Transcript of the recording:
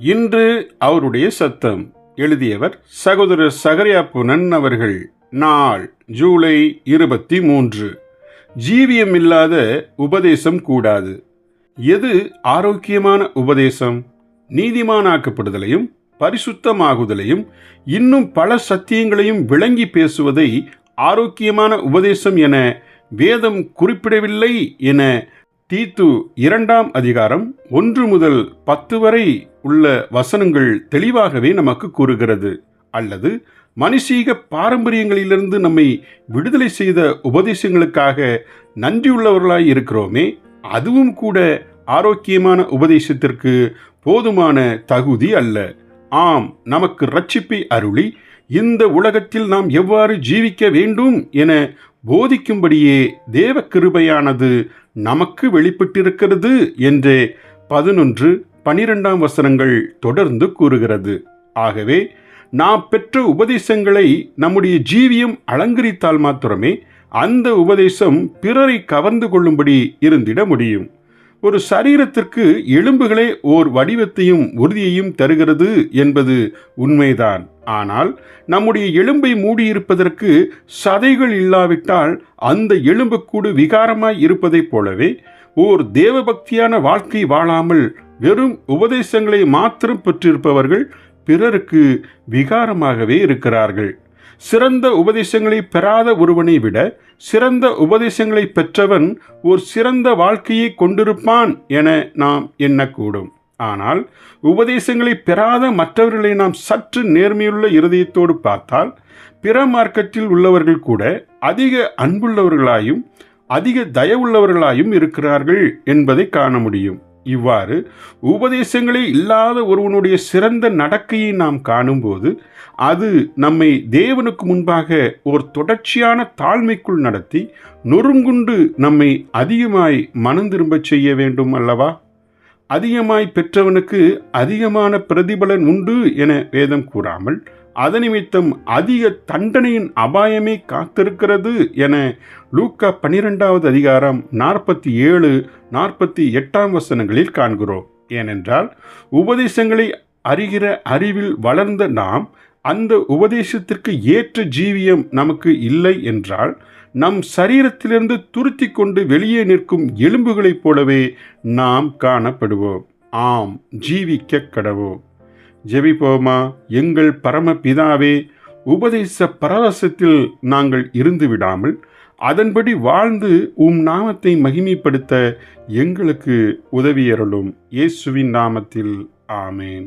இன்று அவருடைய சத்தம். எழுதியவர் சகோதரர் சகரியா புனன் அவர்கள் நாள் ஜூலை இருபத்தி மூன்று ஜீவியம் இல்லாத உபதேசம் கூடாது. எது ஆரோக்கியமான உபதேசம்? நீதிமானாக்கப்படுதலையும் பரிசுத்தமாகுதலையும் இன்னும் பல சத்தியங்களையும் விளங்கி பேசுவதை ஆரோக்கியமான உபதேசம் என வேதம் குறிப்பிடவில்லை என தீத்து இரண்டாம் அதிகாரம் ஒன்று முதல் பத்து வரை உள்ள வசனங்கள் தெளிவாகவே நமக்கு கூறுகிறது. அல்லது மனுஷீக பாரம்பரியங்களிலிருந்து நம்மை விடுதலை செய்த உபதேசங்களுக்காக நன்றியுள்ளவர்களாய் இருக்கிறோமே அதுவும் கூட ஆரோக்கியமான உபதேசத்திற்கு போதுமான தகுதி அல்ல. ஆம் நமக்கு ரட்சிப்பை அருளி இந்த உலகத்தில் நாம் எவ்வாறு ஜீவிக்க வேண்டும் என போதிக்கும்படியே தேவ கிருபையானது நமக்கு வெளிப்பட்டிருக்கிறது என்றே பதினொன்று பனிரெண்டாம் வசனங்கள் தொடர்ந்து கூறுகிறது. ஆகவே நாம் பெற்ற உபதேசங்களை நம்முடைய ஜீவியம் அலங்கரித்தால் மாத்திரமே அந்த உபதேசம் பிறரை கவர்ந்து கொள்ளும்படி இருந்திட முடியும். ஒரு சரீரத்திற்கு எலும்புகளே ஓர் வடிவத்தையும் உறுதியையும் தருகிறது என்பது உண்மைதான். ஆனால் நம்முடைய எலும்பை மூடியிருப்பதற்கு சதைகள் இல்லாவிட்டால் அந்த எலும்புக்கூடு விகாரமாய் இருப்பதைப் போலவே ஓர் தேவபக்தியான வாழ்க்கை வாழாமல் வெறும் உபதேசங்களை மாத்திரம் பெற்றிருப்பவர்கள் பிறருக்கு விகாரமாகவே இருக்கிறார்கள். சிறந்த உபதேசங்களை பெறாத ஒருவனை விட சிறந்த உபதேசங்களை பெற்றவன் ஒரு சிறந்த வாழ்க்கையை கொண்டிருப்பான் என நாம் எண்ணக்கூடும். ஆனால் உபதேசங்களை பெறாத மற்றவர்களை நாம் சற்று நேர்மையுள்ள இருதயத்தோடு பார்த்தால் பிற மார்க்கத்தில் உள்ளவர்கள் கூட அதிக அன்புள்ளவர்களாயும் அதிக தயவுள்ளவர்களாயும் இருக்கிறார்கள் என்பதை காண முடியும். இவ்வாறு உபதேசங்களே இல்லாத ஒருவனுடைய சிறந்த நடக்கையை நாம் காணும்போது அது நம்மை தேவனுக்கு முன்பாக ஒரு தொடர்ச்சியான தாழ்மைக்குள் நடத்தி நொறுங்குண்டு நம்மை அதிகமாய் மனம் திரும்பச் செய்ய வேண்டும் அல்லவா? அதிகமாய் பெற்றவனுக்கு அதிகமான பிரதிபலன் உண்டு என வேதம் கூறாமல் அதனிமித்தம் அதிக தண்டனையின் அபாயமே காத்திருக்கிறது என லூக்கா பனிரெண்டாவது அதிகாரம் நாற்பத்தி ஏழு நாற்பத்தி எட்டாம் வசனங்களில் காண்கிறோம். ஏனென்றால் உபதேசங்களை அறிகிற அறிவில் வளர்ந்த நாம் அந்த உபதேசத்திற்கு ஏற்ற ஜீவியம் நமக்கு இல்லை என்றால் நம் சரீரத்திலிருந்து துருத்தி கொண்டு வெளியே நிற்கும் எலும்புகளைப் போலவே நாம் காணப்படுவோம். ஆம் ஜீவிக்க கடவோம். ஜெபிப்போமா? எங்கள் பரம பிதாவே உபதேச பரவசத்தில் நாங்கள் இருந்து விடாமல் அதன்படி வாழ்ந்து உம் நாமத்தை மகிமைப்படுத்த எங்களுக்கு உதவியருளும். இயேசுவின் நாமத்தில் ஆமேன்.